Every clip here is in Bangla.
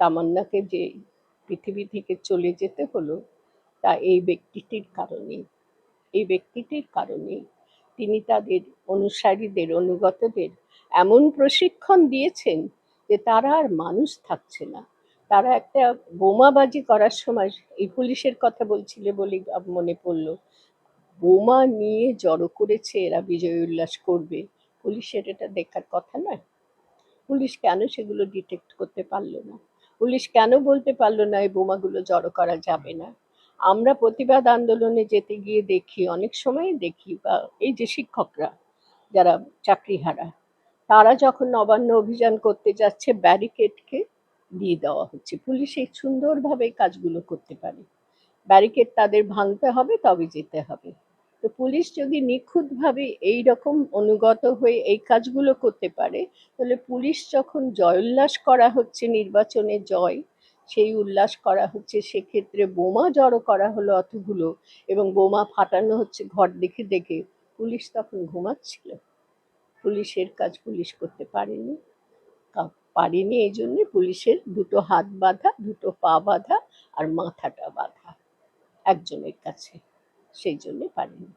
তামান্নাকে যে পৃথিবী থেকে চলে যেতে হলো, তা এই ব্যক্তিটির কারণেই। এই ব্যক্তিটির কারণেই তিনি তাদের অনুসারীদের, অনুগতদের এমন প্রশিক্ষণ দিয়েছেন যে তারা আর মানুষ থাকছে না। তারা একটা বোমাবাজি করার সময় এই পুলিশের কথা বলছিলে বলে মনে পড়ল। বোমা নিয়ে জড়ো করেছে এরা বিজয় উল্লাস করবে। পুলিশের এটা দেখার কথা নয়। পুলিশ কেন সেগুলো ডিটেক্ট করতে পারল না? পুলিশ কেন বলতে পারল না এই বোমাগুলো জড়ো করা যাবে না? আমরা প্রতিবাদ আন্দোলনে যেতে গিয়ে দেখি, অনেক সময় দেখি, বা এই যে শিক্ষকরা যারা চাকরিহারা, তারা যখন নবান্ন অভিযান করতে যাচ্ছে, ব্যারিকেডকে দিয়ে দেওয়া হচ্ছে। পুলিশ এই সুন্দরভাবে কাজগুলো করতে পারে। ব্যারিকেড তাদের ভাঙতে হবে, তবে যেতে হবে। তো পুলিশ যদি নিখুঁতভাবে এই রকম অনুগত হয়ে এই কাজগুলো করতে পারে, তাহলে পুলিশ যখন জয় উল্লাস করা হচ্ছে নির্বাচনে জয়, সেই উল্লাস করা হচ্ছে সেক্ষেত্রে বোমা জড়ো করা হলো অতগুলো এবং বোমা ফাটানো হচ্ছে ঘর দেখে দেখে, পুলিশ তখন ঘুমাচ্ছিল। পুলিশের কাজ পুলিশ করতে পারেনি। পারেনি এই জন্যে পুলিশের দুটো হাত বাঁধা, দুটো পা বাঁধা আর মাথাটা বাঁধা। একজনের কাছে, সেই জন্যে পারেনি।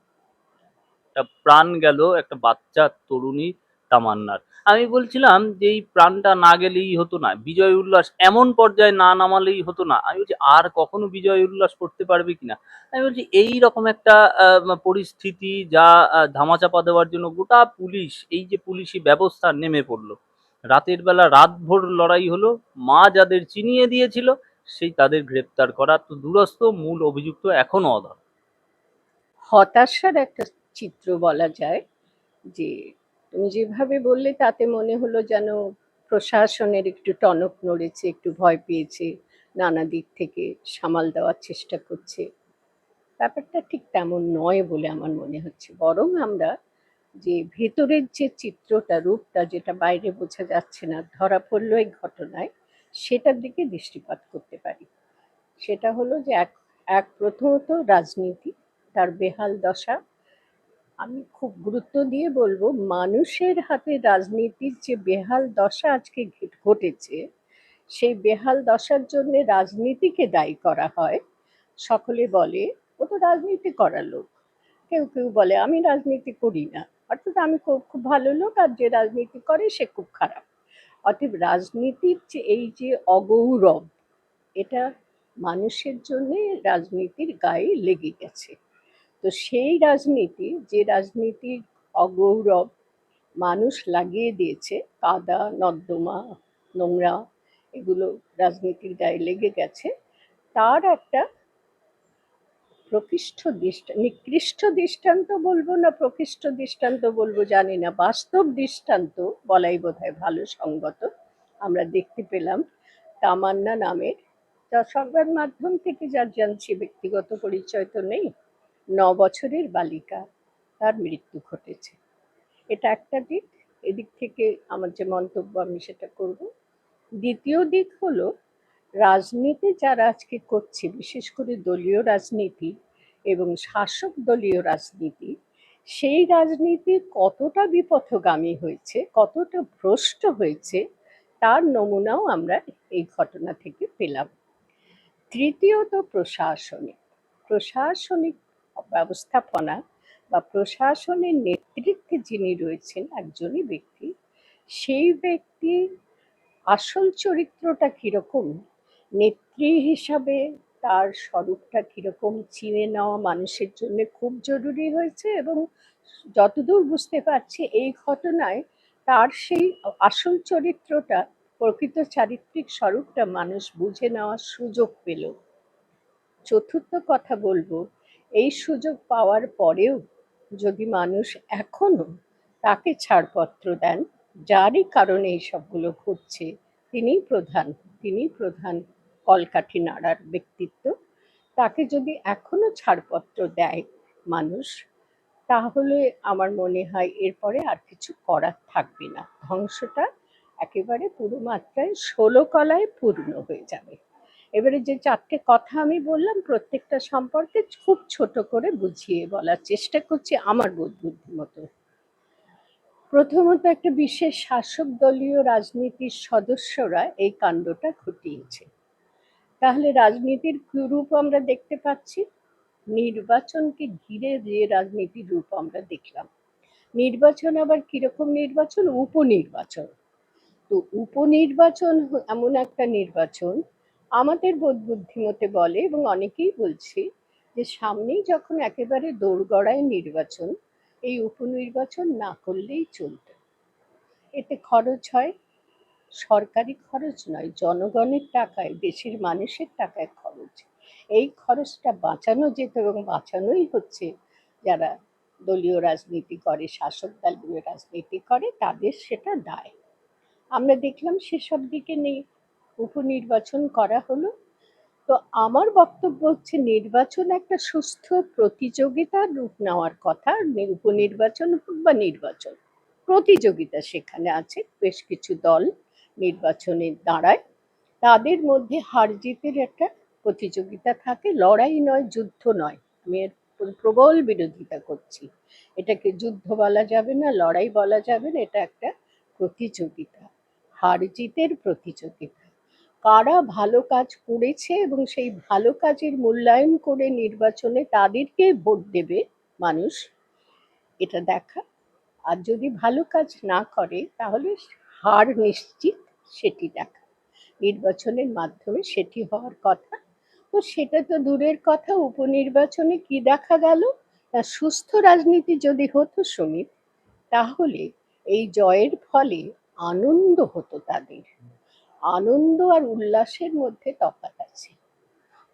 একটা প্রাণ গেল একটা বাচ্চা, তরুণী তামান্নার। আমি বলছিলাম যে এই প্রাণটা না গেলেই হতো না, বিজয় উল্লাস এমন পর্যায়ে না নামালেই হতো না। আমি বলছি, আর কখনো বিজয় উল্লাস করতে পারবে কিনা? আমি বলছি, এই রকম একটা পরিস্থিতি যা ধামাচাপা দেওয়ার জন্য গোটা পুলিশ, এই যে পুলিশি ব্যবস্থা নেমে পড়ল। রাতের বেলা রাতভর লড়াই হলো, মা যাদের চিনিয়ে দিয়েছিল, সেই তাদের গ্রেপ্তার করা। তো দূরস্থ মূল অভিযুক্ত এখনও অধর। হতাশার একটা চিত্র বলা যায় যে তুমি যেভাবে বললে তাতে মনে হলো যেন প্রশাসনের একটু টনক নড়েছে, একটু ভয় পেয়েছে, নানা দিক থেকে সামাল দেওয়ার চেষ্টা করছে। ব্যাপারটা ঠিক তেমন নয় বলে আমার মনে হচ্ছে। বরং আমরা যে ভেতরের যে চিত্রটা, রূপটা যেটা বাইরে বোঝা যাচ্ছে না, ধরা পড়ল এই ঘটনায়, সেটার দিকে দৃষ্টিপাত করতে পারি। সেটা হলো যে এক এক প্রথমত রাজনীতি, তার বেহাল দশা আমি খুব গুরুত্ব দিয়ে বলব, মানুষের হাতে রাজনীতির যে বেহাল দশা আজকে ঘটেছে, সেই বেহাল দশার জন্য রাজনীতিকে দায়ী করা হয়। সকলে বলে, ও তো রাজনীতি করার লোক। কেউ কেউ বলে, আমি রাজনীতি করি না। অর্থাৎ আমি খুব খুব ভালো লোক আর যে রাজনীতি করে, সে খুব খারাপ। অতএব রাজনীতির যে, এই যে অগৌরব, এটা মানুষের জন্যে রাজনীতির গায়ে লেগে গেছে। তো সেই রাজনীতি, যে রাজনীতির অগৌরব মানুষ লাগিয়ে দিয়েছে, কাদা, নর্দমা, নোংরা, এগুলো রাজনীতির গায়ে লেগে গেছে, তার একটা প্রকৃষ্ট দৃষ্টা, নিকৃষ্ট দৃষ্টান্ত বলব না প্রকৃষ্ট দৃষ্টান্ত বলব জানি না, বাস্তব দৃষ্টান্ত বলাই বোধহয় ভালো সঙ্গত। আমরা দেখতে পেলাম তামান্না নামের যা সংবাদ মাধ্যম থেকে যার জানছি, ব্যক্তিগত পরিচয় তো নেই। ন বছরের বালিকা তার মৃত্যু ঘটেছে। এটা একটা দিক। এদিক থেকে আমার যে মন্তব্য, আমি সেটা করব। দ্বিতীয় দিক হলো, রাজনীতি যারা আজকে করছে, বিশেষ করে দলীয় রাজনীতি এবং শাসক দলীয় রাজনীতি, সেই রাজনীতি কতটা বিপথগামী হয়েছে, কতটা ভ্রষ্ট হয়েছে, তার নমুনাও আমরা এই ঘটনা থেকে পেলাম। তৃতীয়ত প্রশাসনিক। প্রশাসনিক ব্যবস্থাপনা বা প্রশাসনের নেতৃত্বে যিনি রয়েছেন একজনই ব্যক্তি, সেই ব্যক্তি আসল চরিত্রটা কীরকম? নেত্রী হিসাবে তার স্বরূপটা কীরকম? চিনে নেওয়া মানুষের জন্য খুব জরুরি হয়েছে এবং যতদূর বুঝতে পারছি এই ঘটনায় তার সেই আসল চরিত্রটা, প্রকৃত চারিত্রিক স্বরূপটা মানুষ বুঝে নেওয়ার সুযোগ পেল। চতুর্থ কথা বলব এই সুযোগ পাওয়ার পরেও যদি মানুষ এখনও তাকে ছাড়পত্র দেন, যারই কারণে এই সবগুলো ঘটছে তিনিই প্রধান, তিনি প্রধান কলকাঠি নাড়ার ব্যক্তিত্ব, তাকে যদি এখনও ছাড়পত্র দেয় মানুষ, তাহলে আমার মনে হয় এরপরে আর কিছু করার থাকবে না। ধ্বংসটা একেবারে পুরো মাত্রায় ষোলো কলায় পূর্ণ হয়ে যাবে। এবারে যে চারটে কথা আমি বললাম, প্রত্যেকটা সম্পর্কে খুব ছোট করে বুঝিয়ে বলার চেষ্টা করছি আমার বোধ বুদ্ধি মতো। প্রথমত একটা বিশেষ শাসক দলীয় রাজনীতির সদস্যরা এই কাণ্ডটা ঘটিয়েছে। তাহলে রাজনীতির রূপ আমরা দেখতে পাচ্ছি। নির্বাচনকে ঘিরে যে রাজনীতির রূপ আমরা দেখলাম। নির্বাচন আবার কীরকম নির্বাচন? উপনির্বাচন। তো উপনির্বাচন এমন একটা নির্বাচন আমাদের বোধ বুদ্ধিমতে বলে এবং অনেকেই বলছে যে সামনেই যখন একেবারে দোরগড়ায় নির্বাচন, এই উপনির্বাচন না করলেই চলত। এতে খরচ হয় সরকারি খরচ নয়, জনগণের টাকায়, দেশের মানুষের টাকায় খরচ। এই খরচটা বাঁচানো যেত এবং বাঁচানোই হচ্ছে যারা দলীয় রাজনীতি করে, শাসক দলীয় রাজনীতি করে, তাদের সেটা দায়। আমরা দেখলাম সেসব দিকে নেই। উপনির্বাচন করা হলো। তো আমার বক্তব্য হচ্ছে নির্বাচন একটা সুস্থ প্রতিযোগিতার রূপ নেওয়ার কথা। উপনির্বাচন হোক বা নির্বাচন। প্রতিযোগিতা সেখানে আছে। বেশ কিছু দল নির্বাচনে দাঁড়ায়। তাদের মধ্যে হার জিতের একটা প্রতিযোগিতা থাকে। লড়াই নয়, যুদ্ধ নয়। আমি এর প্রবল বিরোধিতা করছি। এটাকে যুদ্ধ বলা যাবে না, লড়াই বলা যাবে না। এটা একটা প্রতিযোগিতা। হার জিতের প্রতিযোগিতা। কারা ভালো কাজ করেছে এবং সেই ভালো কাজের মূল্যায়ন করে নির্বাচনে তাদেরকে ভোট দেবে মানুষ? এটা দেখা। আর যদি ভালো কাজ না করে, তাহলে হার নিশ্চিত সেটি দেখা। নির্বাচনের মাধ্যমে সেটি হওয়ার কথা। তো সেটা তো দূরের কথা। উপনির্বাচনে কি দেখা গেল? না সুস্থ রাজনীতি যদি হতো সমিত, তাহলে এই জয়ের ফলে আনন্দ হতো তাদের। আনন্দ আর উল্লাসের মধ্যে তফাৎ আছে।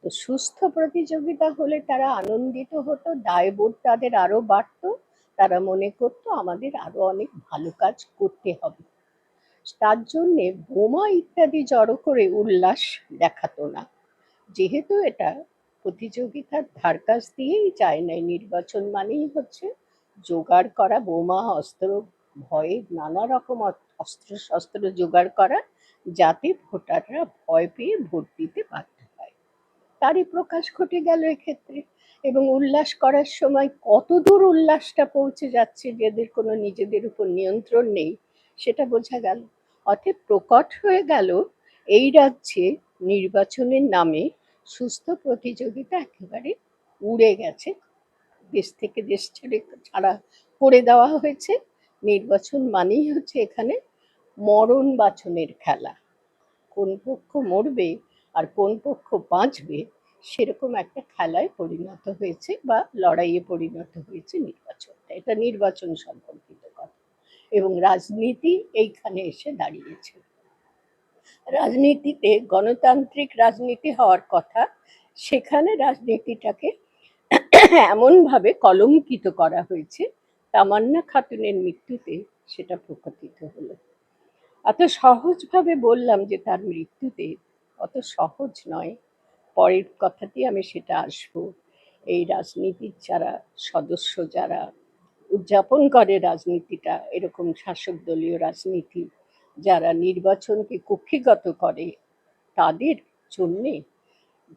তো সুস্থ প্রতিযোগিতা হলে তারা আনন্দিত হতো, দায়বোধ তাদের আরও বাড়তো, তারা মনে করতো আমাদের আরও অনেক ভালো কাজ করতে হবে। তার জন্যে বোমা ইত্যাদি জড়ো করে উল্লাস দেখাতো না। যেহেতু এটা প্রতিযোগিতার ধার কাছ দিয়েই যায় নাই, নির্বাচন মানেই হচ্ছে জোগাড় করা, বোমা, অস্ত্র, ভয়ে নানা রকম অস্ত্র শস্ত্র জোগাড় করা যাতে ভোটাররা ভয় পেয়ে ভোট দিতে বাধ্য হয়। তারই প্রকাশ ঘটে গেল এক্ষেত্রে এবং উল্লাস করার সময় কতদূর উল্লাসটা পৌঁছে যাচ্ছে যাদের কোনো নিজেদের উপর নিয়ন্ত্রণ নেই, সেটা বোঝা গেল। অতএব প্রকট হয়ে গেল এই রাজ্যে নির্বাচনের নামে সুস্থ প্রতিযোগিতা একেবারে উড়ে গেছে। দেশ থেকে দেশ ছেড়ে ছাড়া করে দেওয়া হয়েছে, নির্বাচন মানেই হচ্ছে এখানে মরণ বাছনের খেলা। কোন পক্ষ মরবে আর কোন পক্ষ বাঁচবে সেরকম একটা খেলায় পরিণত হয়েছে বা লড়াইয়ে পরিণত হয়েছে নির্বাচনটা। এটা নির্বাচন সম্পর্কিত কথা। এবং রাজনীতি এইখানে এসে দাঁড়িয়েছে। রাজনীতিতে গণতান্ত্রিক রাজনীতি হওয়ার কথা, সেখানে রাজনীতিটাকে এমনভাবে কলঙ্কিত করা হয়েছে, তামান্না খাতুনের মৃত্যুতে সেটা প্রকাশিত হলো। এত সহজভাবে বললাম যে তার মৃত্যুতে অত সহজ নয়। পরের কথাতেই আমি সেটা আসব। এই রাজনীতির যারা সদস্য, যারা উদযাপন করে রাজনীতিটা, এরকম শাসক দলীয় রাজনীতি, যারা নির্বাচনকে কুক্ষিগত করে, তাদের জন্যে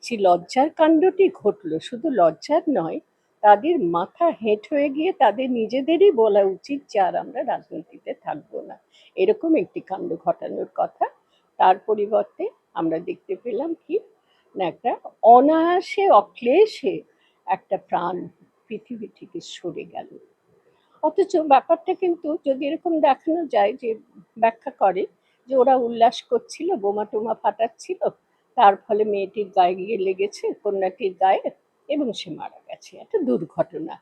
যে লজ্জার কাণ্ডটি ঘটলো, শুধু লজ্জার নয় তাদের মাথা হেঁট হয়ে গিয়ে তাদের নিজেদেরই বলা উচিত যে আর আমরা রাজনীতিতে থাকব না। এরকম একটি কাণ্ড ঘটানোর কথা। তার পরিবর্তে আমরা দেখতে পেলাম কি? না, একটা অনায়াসে, অক্লেশে একটা প্রাণ পৃথিবী থেকে সরে গেল। অথচ ব্যাপারটা কিন্তু যদি এরকম দেখানো যায় যে ব্যাখ্যা করে যে ওরা উল্লাস করছিল বোমা টোমা ফাটাচ্ছিল, তার ফলে মেয়েটির গায়ে গিয়ে লেগেছে, কন্যাটির গায়ে এবং সে মারা গেছে। একটা দুর্ঘটনা।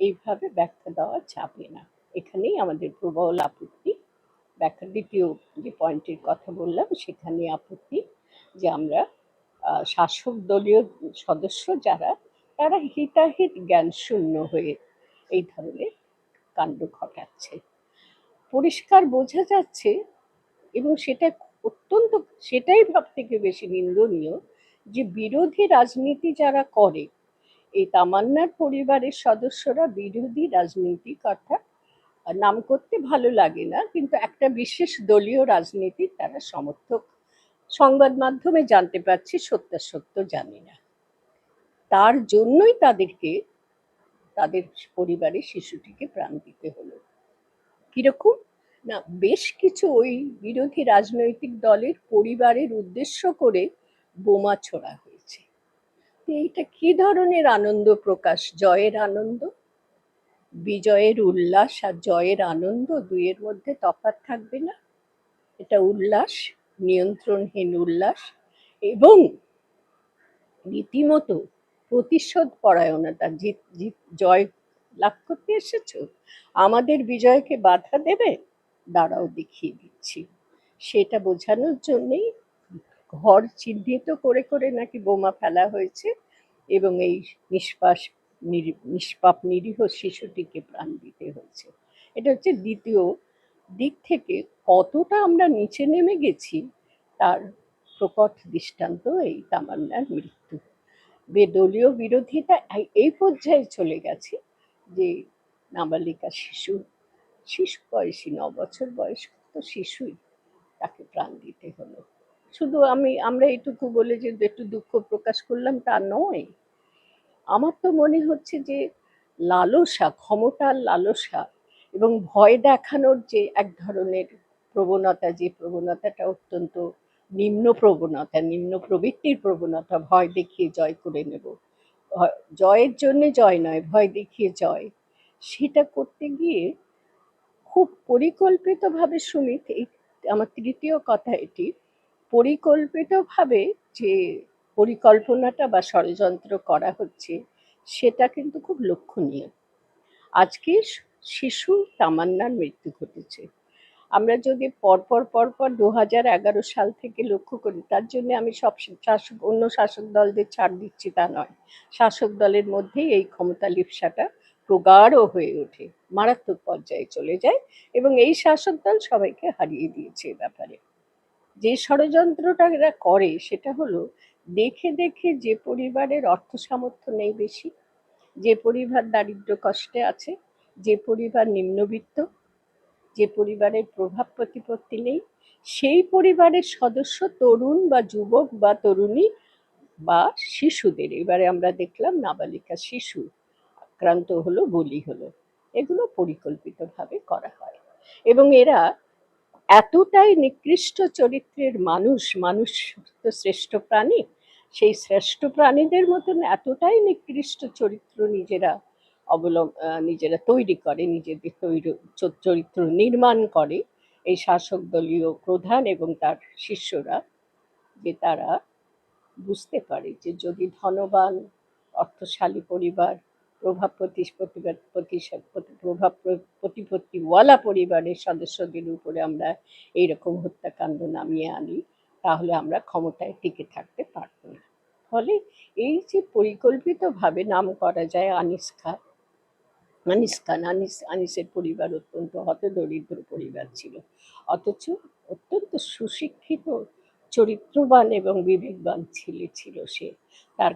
এইভাবে ব্যাখ্যা দেওয়া যাবে না। এখানেই আমাদের প্রবল আপত্তি। ব্যাখ্যা দ্বিতীয় যে পয়েন্টের কথা বললাম, সেখানে আপত্তি যে আমরা শাসক দলীয় সদস্য যারা, তারা হিতাহিত জ্ঞান শূন্য হয়ে এই ধরনের কাণ্ড ঘটাচ্ছে। পরিষ্কার বোঝা যাচ্ছে এবং সেটা অত্যন্ত, সেটাই সব থেকে বেশি নিন্দনীয় যে বিরোধী রাজনীতি যারা করে, এই তামান্নার পরিবারের সদস্যরা বিরোধী রাজনীতিক অর্থাৎ নাম করতে ভালো লাগে না, কিন্তু একটা বিশেষ দলীয় রাজনীতির তারা সমর্থক। সংবাদ মাধ্যমে জানতে পারছি সত্যাসত্য জানি না। তার জন্যই তাদেরকে, তাদের পরিবারের শিশুটিকে প্রাণ দিতে হলো। কীরকম? না, বেশ কিছু ওই বিরোধী রাজনৈতিক দলের পরিবারের উদ্দেশ্য করে বোমা ছোড়া হয়েছে। এইটা কি ধরনের আনন্দ প্রকাশ? জয়ের আনন্দ? বিজয়ের উল্লাস আর জয়ের আনন্দ দুইয়ের মধ্যে তফাৎ থাকবে না? এটা উল্লাস, নিয়ন্ত্রণহীন উল্লাস এবং রীতিমতো প্রতিশোধ পরায়ণতা। জিত জিত জয় লাভ করতে এসেছ? আমাদের বিজয়কে বাধা দেবে? দাঁড়াও দেখিয়ে দিচ্ছি। সেটা বোঝানোর জন্যেই ঘর চিহ্নিত করে করে নাকি বোমা ফেলা হয়েছে এবং এই নিষ্পাস নিষ্পাপ, নিরীহ শিশুটিকে প্রাণ দিতে হয়েছে। এটা হচ্ছে দ্বিতীয় দিক থেকে কতটা আমরা নিচে নেমে গেছি, তার প্রকট দৃষ্টান্ত এই তামান্নার মৃত্যু। বেদলীয় বিরোধিতা এই- এই পর্যায়ে চলে গেছে যে নাবালিকা শিশু শিশু বয়সী ন বছর বয়স তো শিশুই তাকে প্রাণ দিতে হলো। শুধু আমি, আমরা এইটুকু বলে যে একটু দুঃখ প্রকাশ করলাম, তা নয়। আমার তো মনে হচ্ছে যে লালসা, ক্ষমতার লালসা এবং ভয় দেখানোর যে এক ধরনের প্রবণতা, যে প্রবণতাটা অত্যন্ত নিম্ন প্রবণতা, নিম্ন প্রবৃত্তির প্রবণতা, ভয় দেখিয়ে জয় করে নেব। জয়ের জন্যে জয় নয়, ভয় দেখিয়ে জয়। সেটা করতে গিয়ে খুব পরিকল্পিতভাবে সুমিত আমার তৃতীয় কথা এটি পরিকল্পিতভাবে যে পরিকল্পনাটা বা ষড়যন্ত্র করা হচ্ছে, সেটা কিন্তু খুব লক্ষণীয়। আজকে শিশু তামান্নার মৃত্যু ঘটেছে। আমরা যদি পরপর পরপর দু হাজার এগারো সাল থেকে লক্ষ্য করি, তার জন্য আমি সব শাসক, অন্য শাসক দলদের ছাড় দিচ্ছি তা নয়। শাসক দলের মধ্যেই এই ক্ষমতা লিপসাটা প্রগাঢ় হয়ে ওঠে, মারাত্মক পর্যায়ে চলে যায় এবং এই শাসক দল সবাইকে হারিয়ে দিয়েছে এ ব্যাপারে। যে ষড়যন্ত্রটা এরা করে সেটা হলো দেখে দেখে যে পরিবারের অর্থ সামর্থ্য নেই বেশি, যে পরিবার দারিদ্র কষ্টে আছে, যে পরিবার নিম্নবিত্ত, যে পরিবারের প্রভাব প্রতিপত্তি নেই, সেই পরিবারের সদস্য তরুণ বা যুবক বা তরুণী বা শিশুদের। এবারে আমরা দেখলাম নাবালিকা শিশু আক্রান্ত হলো, বলি হলো। এগুলো পরিকল্পিতভাবে করা হয়। এবং এরা এতটাই নিকৃষ্ট চরিত্রের মানুষ মানুষ তো শ্রেষ্ঠ প্রাণী। সেই শ্রেষ্ঠ প্রাণীদের মতন এতটাই নিকৃষ্ট চরিত্র নিজেরা অবলম্ব নিজেরা তৈরি করে, নিজেদের তৈরি চরিত্র নির্মাণ করে। এই শাসক দলীয় প্রধান এবং তার শিষ্যরা যে তারা বুঝতে পারে যে যদি ধনবান, অর্থশালী পরিবার প্রভাব প্রভাব প্রতিপত্তিওয়ালা পরিবারের সদস্যদের উপরে আমরা এইরকম হত্যাকাণ্ড নামিয়ে আনি, তাহলে আমরা ক্ষমতায় টিকে থাকতে পারব না। ফলে এই যে পরিকল্পিতভাবে নাম করা যায় আনিস খা আনিস খান আনিস আনিসের পরিবার অত্যন্ত হতদরিদ্র পরিবার ছিল। অথচ অত্যন্ত সুশিক্ষিত, চরিত্রবান এবং বিবেকবান ছেলে ছিল সে। তার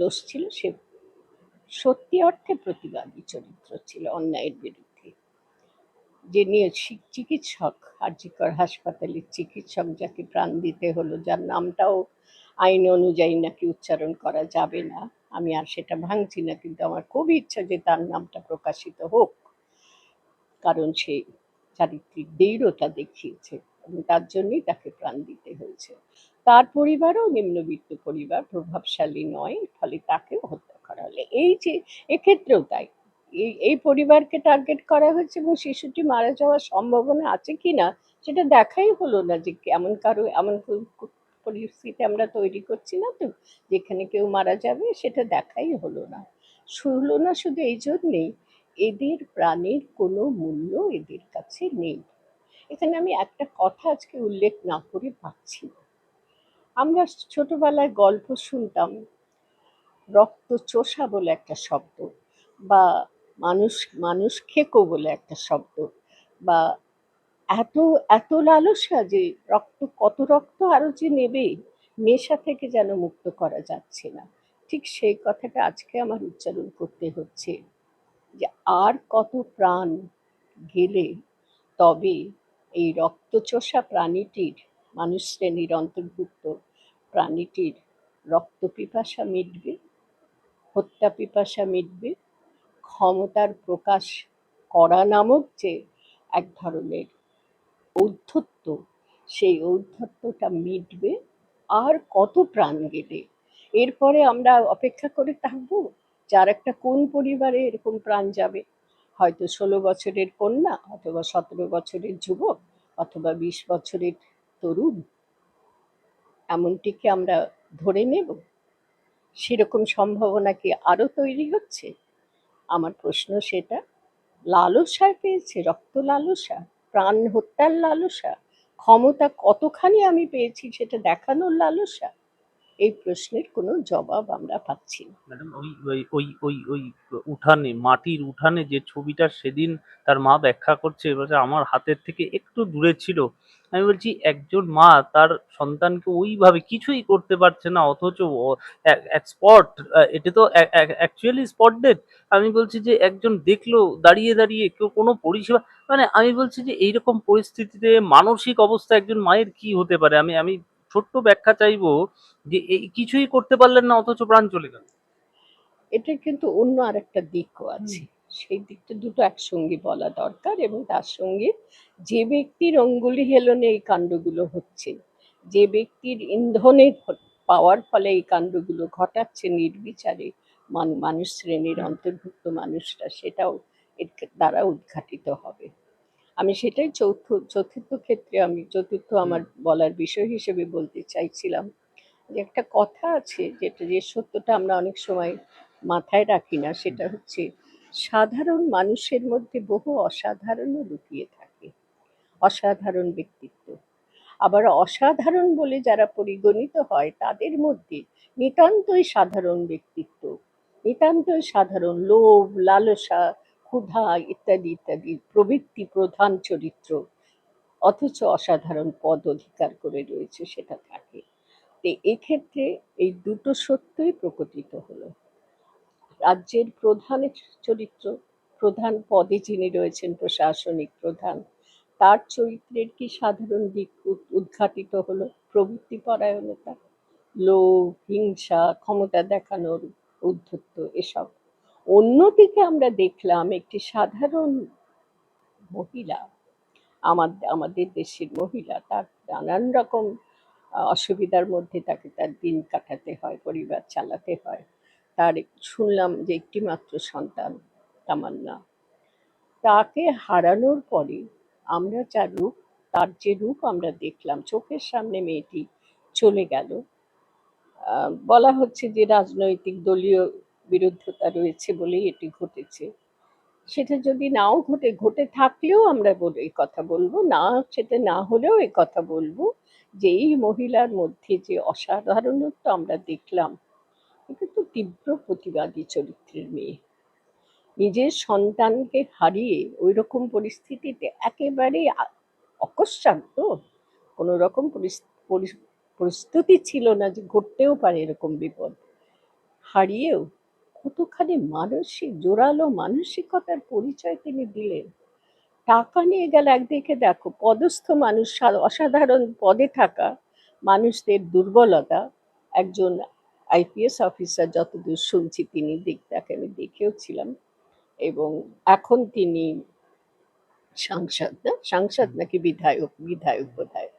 দোষ ছিল সে সত্যি অর্থে প্রতিবাদী চরিত্র ছিল অন্যায়ের বিরুদ্ধে। যে নিয়ে চিকিৎসক, আরজিকর হাসপাতালের চিকিৎসক যাকে প্রাণ দিতে হলো, যার নামটাও আইন অনুযায়ী নাকি উচ্চারণ করা যাবে না, আমি আর সেটা ভাঙছি না, কিন্তু আমার খুব ইচ্ছা যে তার নামটা প্রকাশিত হোক। কারণ সে চারিত্রিক দৃঢ়তা দেখিয়েছে এবং তার জন্যই তাকে প্রাণ দিতে হয়েছে। তার পরিবারও নিম্নবিত্ত পরিবার, প্রভাবশালী নয়, ফলে তাকেও হত্যা করা হলো এই যে, এক্ষেত্রেও তাই। এই এই পরিবারকে টার্গেট করা হয়েছে এবং শিশুটি মারা যাওয়ার সম্ভাবনা আছে কি না, সেটা দেখাই হলো না যে এমন কারও, এমন পরিস্থিতি আমরা তৈরি করছি না তো, যেখানে কেউ মারা যাবে, সেটা দেখাই হলো না। হলো না শুধু এই জন্যেই, এদের প্রাণের কোনো মূল্য এদের কাছে নেই। এখানে আমি একটা কথা আজকে উল্লেখ না করে পাচ্ছি আমরা ছোটবেলায় গল্প শুনতাম রক্ত চোষা বলে একটা শব্দ বা মানুষ মানুষ খেকো বলে একটা শব্দ বা এত এত লালসা যে রক্ত, কত রক্ত আরও যে নেবে, নেশা থেকে যেন মুক্ত করা যাচ্ছে না। ঠিক সেই কথাটা আজকে আমার উচ্চারণ করতে হচ্ছে যে আর কত প্রাণ গেলে তবে এই রক্তচোষা প্রাণীটির, মানুষ শ্রেণির অন্তর্ভুক্ত প্রাণীটির রক্ত পিপাসা মিটবে। হত্যা পিপাসা মিটবে। ক্ষমতার প্রকাশ করা নামক যে এক ধরনের ঔদ্ধত্য, সেই ঔদ্ধত্যটা মিটবে। আর কত প্রাণ গেলে? এরপরে আমরা অপেক্ষা করে থাকব যার একটা কোন পরিবারে এরকম প্রাণ যাবে। হয়তো ষোলো বছরের কন্যা অথবা সতেরো বছরের যুবক অথবা বিশ বছরের তরুণ। এমনটিকে আমরা ধরে নেব। সেরকম সম্ভাবনা কি আরও তৈরি হচ্ছে? আমার প্রশ্ন সেটা লালসায় পেয়েছে, রক্ত লালসা, প্রাণ হত্যার লালসা, ক্ষমতা কতখানি আমি পেয়েছি সেটা দেখানোর লালসা? এই প্রশ্নের কোনো জবাব আমরা পাচ্ছি না। ম্যাডাম, ওই ওই ওই ওই ওই উঠানে, মাটির উঠানে যে ছবিটা সেদিন তার মা ব্যাখ্যা করছে, এবারে আমার হাতের থেকে একটু দূরে ছিল। আমি বলছি, একজন মা তার সন্তানকে ওইভাবে কিছুই করতে পারছে না, অথচ স্পট এটা তো অ্যাকচুয়ালি স্পট ডেট আমি বলছি যে, একজন দেখল, দাঁড়িয়ে দাঁড়িয়ে, কেউ কোনো পরিষেবা মানে আমি বলছি যে, এইরকম পরিস্থিতিতে মানসিক অবস্থা একজন মায়ের কি হতে পারে? আমি আমি ছোট্ট ব্যাখ্যা চাইব যে এই কিছুই করতে পারলেন না অথচ প্রাণ চলে গেল। এটা কিন্তু অন্য আরেকটা দিকও আছে। সেই দিকটা দুটো একসঙ্গে বলা দরকার এবং তার সঙ্গে যে ব্যক্তির অঙ্গুলি হেলনে এই কাণ্ডগুলো হচ্ছে যে ব্যক্তির ইন্ধনের পাওয়ার ফলে এই কাণ্ডগুলো ঘটাচ্ছে নির্বিচারে মান- মানুষ শ্রেণির অন্তর্ভুক্ত মানুষরা সেটাও এর দ্বারা উদ্ঘাটিত হবে। আমি সেটাই চৌথ চতুর্থ ক্ষেত্রে আমি চতুর্থ আমার বলার বিষয় হিসেবে বলতে চাইছিলাম। যে একটা কথা আছে যেটা যে সত্যটা আমরা অনেক সময় মাথায় রাখি না সেটা হচ্ছে সাধারণ মানুষের মধ্যে বহু অসাধারণও লুকিয়ে থাকে। অসাধারণ ব্যক্তিত্ব। আবার অসাধারণ বলে যারা পরিগণিত হয় তাদের মধ্যে নিতান্তই সাধারণ ব্যক্তিত্ব নিতান্তই সাধারণ লোভ লালসা ক্ষুধা ইত্যাদি ইত্যাদি প্রবৃত্তি প্রধান চরিত্র, অথচ অসাধারণ পদ অধিকার করে রয়েছে সেটা থাকে তো এক্ষেত্রে এই দুটো সত্যই প্রকটিত হলো। রাজ্যের প্রধান চরিত্র, প্রধান পদে যিনি রয়েছেন প্রশাসনিক প্রধান, তার চরিত্রের কি সাধারণ দিক উদ- উদ্ঘাটিত হলো প্রবৃত্তি পরায়ণতা লোভ, হিংসা, ক্ষমতা দেখানোর উদ্ধত্ত এসব? অন্যদিকে আমরা দেখলাম একটি সাধারণ মহিলা আমাদের আমাদের দেশের মহিলা, তার নানান রকম অসুবিধার মধ্যে তাকে তার দিন কাটাতে হয়, পরিবার চালাতে হয়। তার শুনলাম যে একটি মাত্র সন্তান, তামান্না। তাকে হারানোর পরে আমরা যার রূপ, তার যে রূপ আমরা দেখলাম, চোখের সামনে মেয়েটি চলে গেল। বলা হচ্ছে যে রাজনৈতিক দলীয় বিরুদ্ধতা রয়েছে বলেই এটি ঘটেছে। সেটা যদি নাও ঘটে ঘটে থাকলেও আমরা এই কথা বলব। না, সেটা না হলেও এই কথা বলব যে এই মহিলার মধ্যে যে অসাধারণত্ব আমরা দেখলাম, এটা তো তীব্র প্রতিবাদী চরিত্রের মেয়ে। নিজের সন্তানকে হারিয়ে ওই রকম পরিস্থিতিতে একেবারে অকস্মাৎ তো কোনো রকম পরিস- পরিস- প্রস্তুতি ছিল না যে ঘটতেও পারে এরকম বিপদ। হারিয়েও কতখানি মানসিক জোরালো মানসিকতার পরিচয় তিনি দিলেন। টাকা নিয়ে গেলে একদিকে দেখো পদস্থ মানুষ অসাধারণ পদে থাকা মানুষদের দুর্বলতা। একজন আইপিএস অফিসার যতদূর শুনছি তিনি দিক তাকে আমি দেখেও ছিলাম এবং এখন তিনি সাংসদ না? সাংসদ নাকি বিধায়ক বিধায়ক বোধহয়।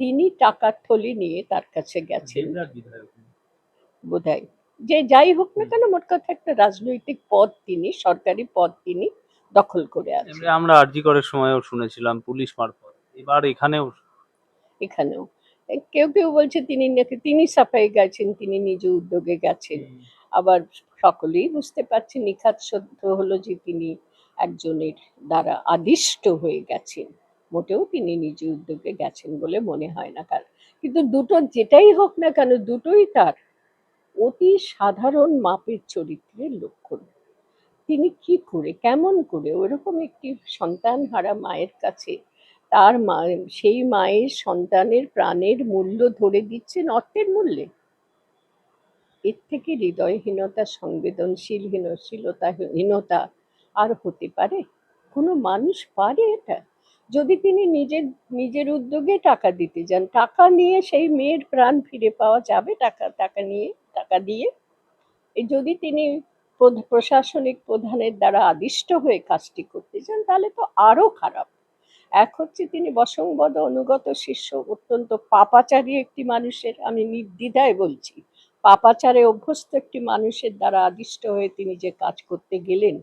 তিনি টাকার থলি নিয়ে তার কাছে গেছেন। বিধায়ক। বোধহয়। যে যাই হোক না কেন মোট কথা একটা রাজনৈতিক পদ তিনি সরকারি পদ তিনি দখল করে আছেন। আমরা আরজি করার সময়ও শুনেছিলাম পুলিশ মারফত। এবার এখানেও এখানেও। কেউ কেউ বলছে তিনি নাকি তিনি সাফাই গেছেন তিনি নিজ উদ্যোগে গেছেন। আবার সকলেই বুঝতে পারছে নিখাত সত্য হলো যে তিনি একজনের দ্বারা আদিষ্ট হয়ে গেছেন। মোটেও তিনি নিজ উদ্যোগে গেছেন বলে মনে হয় না কার। কিন্তু দুটো যেটাই হোক না কেন দুটোই তার। অতি সাধারণ মাপের চরিত্রের লক্ষণ। তিনি কি করে, কেমন করে ওরকম একটি সন্তান হারা মায়ের কাছে তার মা, সেই মায়ের সন্তানের প্রাণের মূল্য ধরে দিচ্ছেন অর্থের মূল্যে? এর থেকে হৃদয়হীনতা সংবেদনশীল হীনশীলতা হীনতা আর হতে পারে? কোনো মানুষ পারে এটা? যদি তিনি নিজের নিজের উদ্যোগে টাকা দিতে যান, টাকা নিয়ে সেই মেয়ের প্রাণ ফিরে পাওয়া যাবে টাকা টাকা নিয়ে? টাকা দিয়ে যদি তিনি প্রশাসনিক প্রধানের দ্বারা আদিষ্ট হয়ে কাজটি করতে চান, তাহলে তো আরও খারাপ। এক হচ্ছে তিনি বসংবদ অনুগত শিষ্য, অত্যন্ত পাপাচারী একটি মানুষের, আমি নির্দ্বিধায় বলছি, পাপাচারে অভ্যস্ত একটি মানুষের দ্বারা আদিষ্ট হয়ে তিনি যে কাজ করতে গেলেন,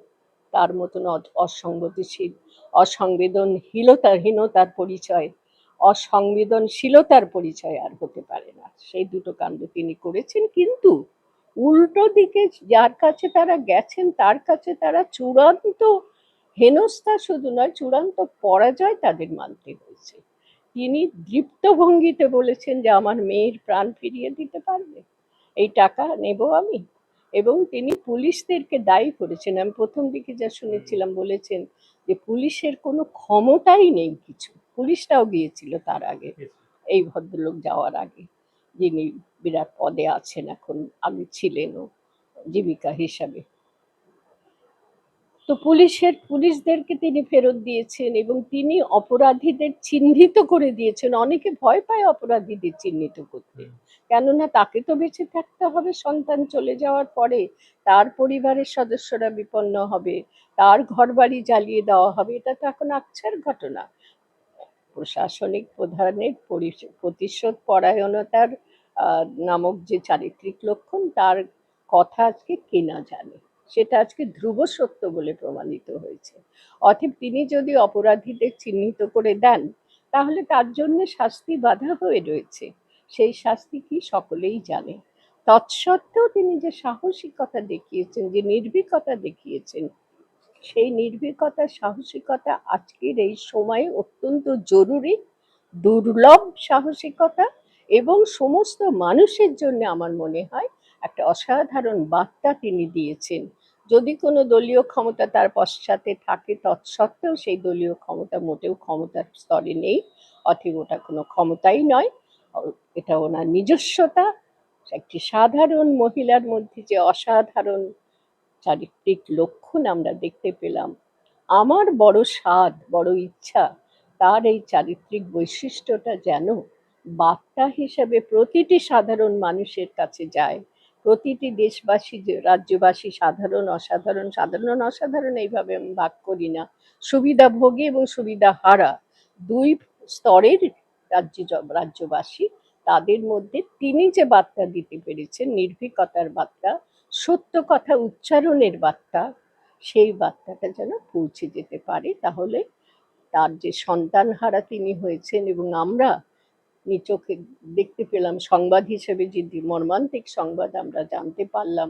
তার মতন অ- অসংগতিশীল অসংবেদনহীনতার হীনতার পরিচয় অসংবেদনশীলতার পরিচয় আর হতে পারে না। সেই দুটো কাণ্ড তিনি করেছেন, কিন্তু উল্টো দিকে যার কাছে তারা গেছেন, তার কাছে তারা চূড়ান্ত হেনস্থা শুধু নয়, চূড়ান্ত পরাজয় তাদের মানতে হয়েছে। তিনি দৃপ্ত ভঙ্গিতে বলেছেন যে, আমার মেয়ের প্রাণ ফিরিয়ে দিতে পারবে? এই টাকা নেব আমি? এবং তিনি পুলিশদেরকে দায়ী করেছেন। আমি প্রথম দিকে যা শুনেছিলাম বলেছেন যে, পুলিশের কোনো ক্ষমতাই নেই কিছু। পুলিশটাও গিয়েছিল তার আগে। এই ভদ্রলোক যাওয়ার আগে। যিনি বিরাট পদে আছেন এখন আগে ছিলেনও জীবিকা হিসাবে। তো পুলিশের পুলিশদেরকে তিনি ফেরত দিয়েছেন এবং তিনি অপরাধীদের চিহ্নিত করে দিয়েছেন। অনেকে ভয় পায় অপরাধীদের চিহ্নিত করতে। কেননা তাকে তো বেঁচে থাকতে হবে সন্তান চলে যাওয়ার পরে। তার পরিবারের সদস্যরা বিপন্ন হবে তার ঘরবাড়ি জ্বালিয়ে দেওয়া হবে। এটা তো এখন আকছার ঘটনা। প্রশাসনিক প্রধানের প্রতিশোধ পরায়ণতার নামক যে চারিত্রিক লক্ষণ, তার কথা আজকে কেনা জানে। সেটা আজকে ধ্রুব সত্য বলে প্রমাণিত হয়েছে। অতএব তিনি যদি অপরাধীদের চিহ্নিত করে দেন, তাহলে তার জন্য শাস্তি বাধা হয়ে রয়েছে। সেই শাস্তি কি সকলেই জানে। তৎসত্ত্বেও তিনি যে সাহসিকতা দেখিয়েছেন, যে নির্ভীকতা দেখিয়েছেন সেই নির্ভীকতা, সাহসিকতা আজকের এই সময়ে অত্যন্ত জরুরি। দুর্লভ সাহসিকতা এবং সমস্ত মানুষের জন্য আমার মনে হয় একটা অসাধারণ বার্তা তিনি দিয়েছেন। যদি কোনো দলীয় ক্ষমতা তার পশ্চাতে থাকে, তৎসত্ত্বেও সেই দলীয় ক্ষমতা মোটেও ক্ষমতার স্তরে নেই অথবা ওটা কোনো ক্ষমতাই নয়। এটা ওনার নিজস্বতা, একটি সাধারণ মহিলার মধ্যে যে অসাধারণ চারিত্রিক লক্ষণ আমরা দেখতে পেলাম। আমার বড় স্বাদ, বড় ইচ্ছা, তার এই চারিত্রিক বৈশিষ্ট্যটা যেন বার্তা হিসেবে প্রতিটি সাধারণ মানুষের কাছে যায়। প্রতিটি দেশবাসী, রাজ্যবাসী সাধারণ, অসাধারণ সাধারণ অসাধারণ এইভাবে আমি ভাগ করি না। সুবিধাভোগী এবং সুবিধা হারা দুই স্তরের রাজ্য, রাজ্যবাসী তাদের মধ্যে তিনি যে বার্তা দিতে পেরেছেন, নির্ভীকতার বার্তা সত্য কথা উচ্চারণের বার্তা, সেই বার্তাটা যেন পৌঁছে যেতে পারে। তাহলে তার যে সন্তান হারা তিনি হয়েছেন এবং আমরা নিচোখে দেখতে পেলাম, সংবাদ হিসেবে যে মর্মান্তিক সংবাদ আমরা জানতে পারলাম,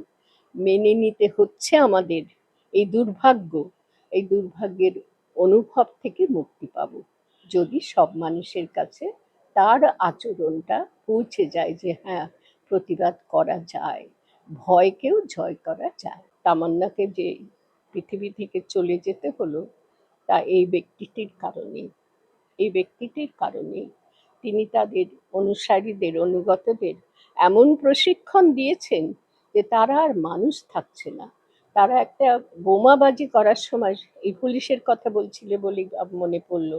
মেনে নিতে হচ্ছে আমাদের এই দুর্ভাগ্য, এই দুর্ভাগ্যের অনুভব থেকে মুক্তি পাব। যদি সব মানুষের কাছে তার আচরণটা পৌঁছে যায় যে হ্যাঁ প্রতিবাদ করা যায়। ভয়কেও জয় করা যায়। তামান্নাকে যে পৃথিবী থেকে চলে যেতে হলো, তা এই ব্যক্তিটির কারণেই। এই ব্যক্তিটির কারণেই তিনি তাদের অনুসারীদের, অনুগতদের এমন প্রশিক্ষণ দিয়েছেন যে তারা আর মানুষ থাকছে না। তারা একটা বোমাবাজি করার সময় এই পুলিশের কথা বলছিলে বলে মনে পড়ল।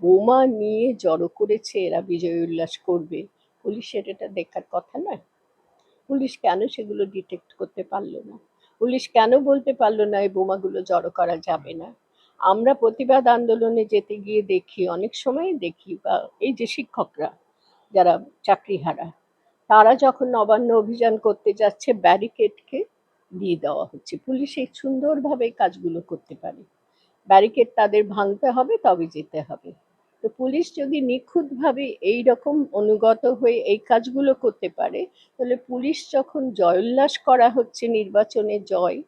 বোমা নিয়ে জড়ো করেছে এরা বিজয় উল্লাস করবে। পুলিশের এটা দেখার কথা নয়। পুলিশ কেন সেগুলো ডিটেক্ট করতে পারল না? পুলিশ কেন বলতে পারল না এই বোমাগুলো জড়ো করা যাবে না? আমরা প্রতিবাদ আন্দোলনে যেতে গিয়ে দেখি, অনেক সময় দেখি, বা এই যে শিক্ষকরা যারা চাকরিহারা, তারা যখন নবান্ন অভিযান করতে যাচ্ছে, ব্যারিকেডকে দিয়ে দেওয়া হচ্ছে। পুলিশ এই সুন্দরভাবে কাজগুলো করতে পারে। ব্যারিকেড তাদের ভাঙতে হবে, তবে যেতে হবে। তো পুলিশ যদি নিখুঁতভাবে এই রকম অনুগত হয়ে এই কাজগুলো করতে পারে, তাহলে পুলিশ যখন জয় উল্লাস করা হচ্ছে নির্বাচনে জয়,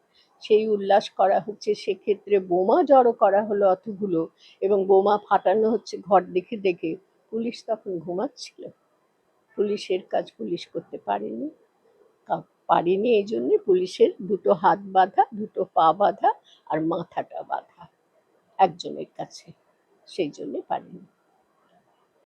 সেই উল্লাস করা হচ্ছে সেক্ষেত্রে বোমা জড়ো করা হলো অতগুলো এবং বোমা ফাটানো হচ্ছে ঘর দেখে দেখে, পুলিশ তখন ঘুমাচ্ছিল। পুলিশের কাজ পুলিশ করতে পারেনি। পারেনি এই জন্যে পুলিশের দুটো হাত বাঁধা, দুটো পা বাঁধা আর মাথাটা বাঁধা একজনের কাছে। সেই জন্যে পারেনি।